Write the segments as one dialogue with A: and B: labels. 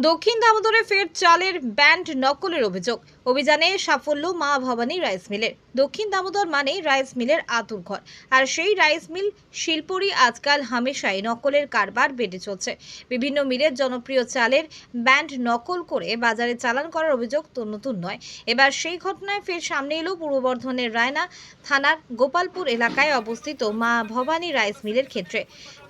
A: দক্ষিণ দামোদরে ফের চালের ব্যান্ড নকলের অভিযোগ। অভিযানে সাফল্য মা ভবানী রাইস মিলের। দক্ষিণ দামোদর মানে রাইস মিলের আতুর ঘর। আর সেই রাইস মিল শিল্পরই আজকাল হামেশাই নকলের কারবার বেড়ে চলছে। বিভিন্ন মিলের জনপ্রিয় চালের ব্যান্ড নকল করে বাজারে চালান করার অভিযোগ তো নতুন নয়। এবার সেই ঘটনায় ফের সামনে এলো পূর্ব বর্ধমানের রায়না থানার গোপালপুর এলাকায় অবস্থিত মা ভবানী রাইস মিলের ক্ষেত্রে।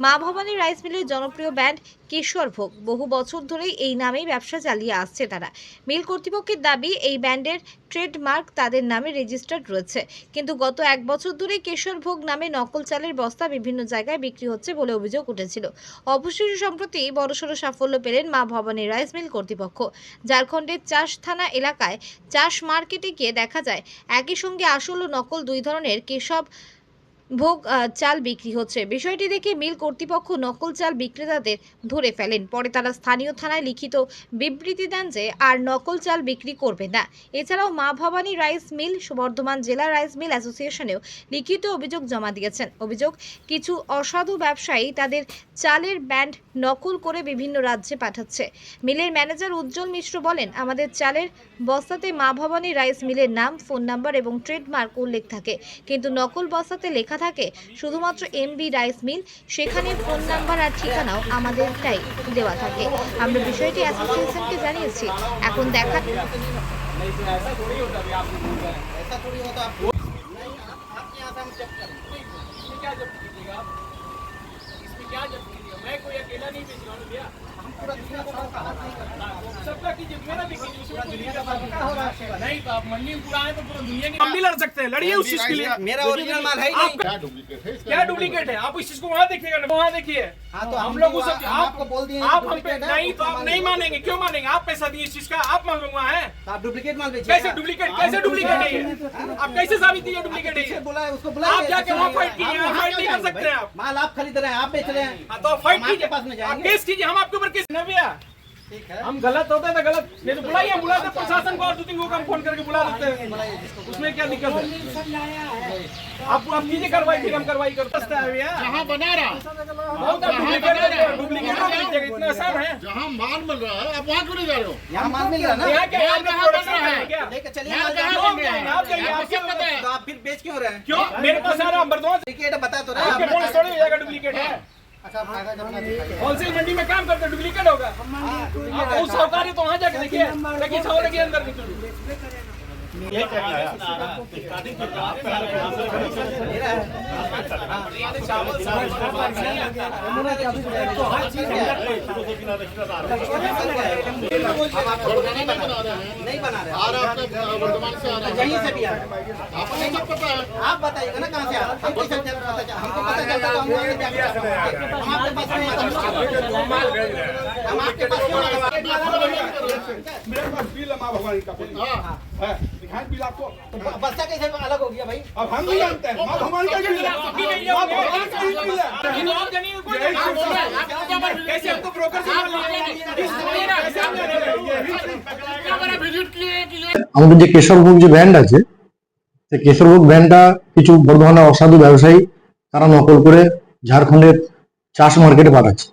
A: মা ভবানী রাইস মিলের জনপ্রিয় ব্যান্ড কিশোর ভোগ। বহু বছর ধরেই এই নামেই ব্যবসা চালিয়ে আসছে তারা। মিল কর্তৃপক্ষের দাবি, এই ব্যান্ডের ট্রেডমার্ক তাদের নামে রেজিস্টার্ড রয়েছে। কিন্তু গত এক বছর ধরে কেশর ভোগ নামে নকল চালের বস্তা বিভিন্ন জায়গায় বিক্রি হচ্ছে বলে অভিযোগ উঠেছিল। অবশেষে সম্প্রতি বড়সড় সাফল্য পেলেন মা ভবানী রাইস মিল কর্তৃপক্ষ। ঝাড়খণ্ডের চাষ থানা এলাকায় চাষ মার্কেটে গিয়ে দেখা যায়, একই সঙ্গে আসল ও নকল দুই ধরনের কেশব ভোগ চাল বিক্রি হচ্ছে। বিষয়টি দেখে মিল কর্তৃপক্ষ নকল চাল বিক্রেতাদের ধরে ফেলেন। পরে তারা স্থানীয় থানায় লিখিত বিবৃতি দেন যে, আর নকল চাল বিক্রি করবে না। এছাড়াও মা ভবানী রাইস মিল, বর্ধমান জেলা রাইস মিল অ্যাসোসিয়েশনেও লিখিত অভিযোগ জমা দিয়েছেন। অভিযোগ, কিছু অসাধু ব্যবসায়ী তাদের চালের ব্যান্ড নকল করে বিভিন্ন রাজ্যে পাঠাচ্ছে। মিলের ম্যানেজার উজ্জ্বল মিশ্র বলেন, আমাদের চালের বস্তাতে মা ভবানী রাইস মিলের নাম, ফোন নাম্বার এবং ট্রেডমার্ক উল্লেখ থাকে। কিন্তু নকল বস্তাতে লেখা থাকে শুধুমাত্র এমবি রাইস মিল সেখানে ফোন নাম্বার আর ঠিকানাও আমাদেরটাই দেওয়া থাকে আমরা বিষয়টি অ্যাসোসিয়েশনকে জানিয়েছি এখন দেখা
B: नहीं तो ऐसा थोड़ी होता अभी आप बोल रहे हैं ऐसा थोड़ी होता आप नहीं आपके यहाँ से हम जब्त करेंगे इसमें क्या जब्त कीजिएगा आप इसमें क्या जब्त कीजिएगा मैं कोई अकेला नहीं बेच रहा हूँ भैया नहीं तो आप मंडी में पूरा आए तो पूरा दुनिया की हम भी लड़ सकते हैं लड़िए उस चीज़ के लिए।
C: मेरा ओरिजिनल माल है ही नहीं।
B: आप
D: क्या डुप्लीकेट है
B: क्या डुप्लीकेट है। आप इस चीज़ को वहाँ देखिएगा ना वहाँ देखिए।
C: हाँ, तो
B: हम
C: हम
B: लोग
C: भी
B: उसे
C: वहाँ- हम
B: आप
C: आपको बोल दिए
B: आप हम पे नहीं तो आप नहीं
C: नहीं
B: मानेंगे। क्यों मानेंगे? आप पैसा दिए इस चीज़ का आप मान लो वहाँ है।
C: तो आप डुप्लीकेट माल बेचिए।
B: कैसे डुप्लीकेट कैसे डुप्लीकेट है ये? आप कैसे साबित किए डुप्लीकेट है
C: बोला उसको बुलाइए
B: आप जाके वहाँ फाइट कीजिए, फाइट नहीं कर सकते आप।
C: माल आप खरीद रहे हैं आप बेच रहे हैं।
B: हाँ, तो फाइट कीजिए।
C: पास में
B: आप केस कीजिए हम आपके ऊपर केस न भैया हम गलत होते हैं तो गलत। नहीं तो बुलाइए हम बुलाते हैं प्रशासन को और दो तीन लोग हम फ़ोन करके बुला देते हैं। उसमें क्या दिक्कत है? आप आप कीजिए कार्रवाई फिर हम कार्रवाई करते हैं। भैया।
D: जहाँ बना रहा।
B: बहुत डुप्लीकेट इतना आसान है।
D: जहाँ माल मिल रहा है आप वहाँ क्यों नहीं जा रहे हो?
C: यहाँ माल मिल रहा है ना?
B: यहाँ क्या
D: यहाँ
B: आपका
D: कहाँ बन रहा
B: है?
D: है?
B: क्या?
C: चलिए
D: यहाँ है?
B: आप
D: क्या पता है?
C: तो आप फिर बेच क्यों रहे हैं?
B: क्यों? मेरे पास आ रहा है बर्दवान
C: डुप्लीकेट बता तो रहे
B: आपके
C: हैं
B: हो डुप्लीकेट है।
C: अच्छा
B: होलसेल मंडी में काम करते डुप्लीकेट होगा। आप उस साहूकार है तो वहाँ जाके देखिए लेकिन सौ के अंदर निकलो।
D: नहीं बना रहे
C: नहीं
D: आ से आ रहा है
C: है
D: आपको सब पता है
C: आप बताइएगा ना कहाँ से आ रहा है हमको पता चलता तो हम आपके पास हम आपके पास?
E: मेरे पास बिल है माँ भवानी का बिल
D: हाँ
E: है दिखाएं बिल आपको
C: तो बस्ता कैसे अलग हो गया भाई
E: अब हम भी जानते हैं माँ भवानी का बिल है
B: आपकी नहीं
E: माँ
B: होंगे।
E: भवानी का ही बिल है
B: लेकिन आप जानिए कोई
E: यही
B: आप
E: चीज़ है।
B: बोल रहे हैं। कैसे हमको ब्रोकर से माल लिया? कैसे हम ले रहे हैं?
D: विजिट किए कि ये
F: আমাদের যে কেশরভোগ যে ব্যান্ড আছে সেই কেশরভোগ ব্যান্ডটা কিছু বর্ধমানের অসাধু ব্যবসায়ী তারা নকল করে ঝাড়খণ্ডের চাষ মার্কেটে পাঠাচ্ছে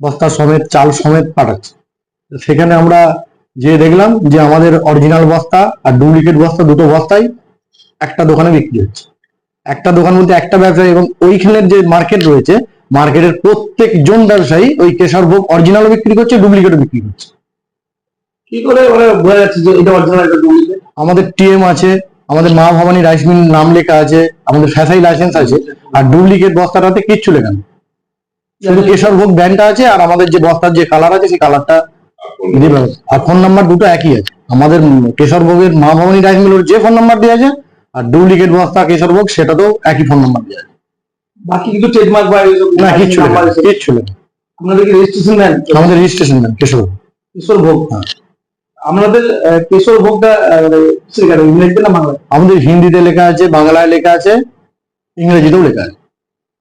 F: বস্তা সমেত চাল সমেত পাঠাচ্ছে তো সেখানে আমরা যে দেখলাম যে আমাদের অরিজিনাল বস্তা আর ডুপ্লিকেট বস্তা দুটো বস্তাই একটা দোকানে বিক্রি হচ্ছে। একটা দোকান বলতে একটা ব্যবসায়ী এবং ওইখানের যে মার্কেট রয়েছে মার্কেটের প্রত্যেক প্রত্যেকজন ব্যবসায়ী ওই কেশরভোগ অরিজিনালও বিক্রি করছে ডুপ্লিকেটও বিক্রি করছে।
G: কি করে মানে বোঝা যাচ্ছে যে এটা অরিজিনাল এটা ডুপ্লিকেট
F: আমাদের টিএম আছে আমাদের মা ভবানী রাইস মিল নাম লেখা আছে আমাদের ফ্যাসাই লাইসেন্স আছে আর ডুপ্লিকেট বস্তাটাতে কিচ্ছু লেখা নেই। শুধু কেশর ভোগ ব্যান্ডটা আছে আর আমাদের যে বস্তার যে কালার আছে সেই কালারটা আর ফোন নাম্বার দুটো একই আছে। আমাদের উম কেশর ভোগের মা ভবানী মিলের যে ফোন নাম্বার দেওয়া আছে আর ডুপ্লিকেট বস্তা কেশর ভোগ সেটাতেও একই ফোন নাম্বার দেওয়া আছে।
G: বাকি কিছু ট্রেডমার্ক বা
F: না কিচ্ছু। কিচ্ছু
G: আপনাদের কি রেজিস্ট্রেশন দেন
F: আমাদের রেজিস্ট্রেশন নাম কেশর ভোগ।
G: কিশোর ভোগ?
F: হ্যাঁ।
G: আহ, কিশোর ভোগটা আহ, মানে ইংরেজিতে না বাংলায়?
F: আমাদের হিন্দিতে লেখা আছে বাংলায় লেখা আছে ইংরেজিতেও লেখা আছে।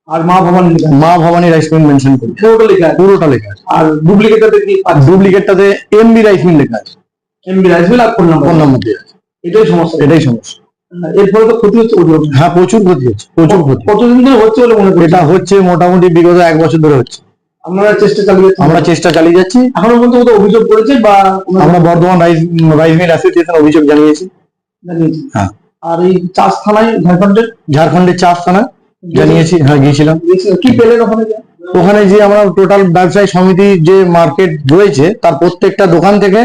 G: আর মা ভবানী
F: মা ভবানী রাইস মিল মেনশন করে।
G: পুরোটা লেখা আছে।
F: পুরোটা লেখা আছে।
G: আর ডুপ্লিকেটটাতে কি
F: ডুপ্লিকেটটাতে এমবি রাইস মিল লেখা আছে।
G: এমবি রাইস মিল আর ফোন নাম্বার
F: ফোন নাম্বার দেওয়া আছে।
G: এটাই সমস্যা।
F: এটাই সমস্যা।
G: এর ফলে তো ক্ষতি হচ্ছে
F: হ্যাঁ প্রচুর ক্ষতি হচ্ছে প্রচুর ক্ষতি।
G: কতদিন ধরে হচ্ছে বলে মনে করি
F: এটা হচ্ছে মোটামুটি বিগত এক বছর ধরে হচ্ছে।
G: আপনারা চেষ্টা চালিয়ে।
F: আমরা চেষ্টা চালিয়ে যাচ্ছি।
G: এখনও পর্যন্ত কোথাও অভিযোগ করেছে বা
F: আমরা Bardhaman rice rice mill association অভিযোগ জানিয়েছি। হ্যাঁ।
G: আর এই চাষ থানায় ঝাড়খণ্ডের?
F: ঝাড়খণ্ডের চাষ থানা জানিয়েছি হ্যাঁ গিয়েছিলাম।
G: কি পেলেন ওখানে?
F: ওখানে যে আমরা টোটাল ব্যবসায়ী সমিতি যে মার্কেট রয়েছে তার প্রত্যেকটা দোকান থেকে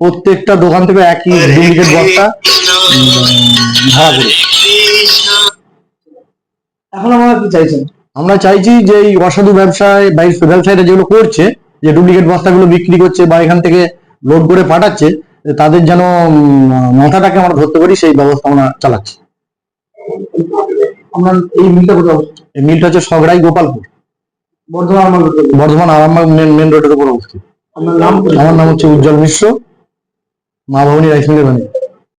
F: প্রত্যেকটা দোকান থেকে একই ডুপ্লিকেট বস্তা ভাড়া করে
G: এখন আপনারা কি চাইছেন?
F: আমরা চাইছি যে এই অসাধু ব্যবসায় বাইশ ব্যবসায়ীরা যেগুলো করছে যে ডুপ্লিকেট বস্তাগুলো বিক্রি করছে বা এখান থেকে লোড করে পাঠাচ্ছে তাদের যেন মাথাটাকে আমরা ধরতে পারি সেই ব্যবস্থা আমরা চালাচ্ছি।
G: আপনার এই মিলটা কোথায় অবস্থিত?
F: এই মিলটা হচ্ছে সগড়াই গোপালপুর।
G: বর্ধমান আমার
F: বর্ধমান আরামবাগ মেন মেন রোডের উপর অবস্থিত। আমার নাম হচ্ছে উজ্জ্বল মিশ্র। মা ভবনী রাইস মিলের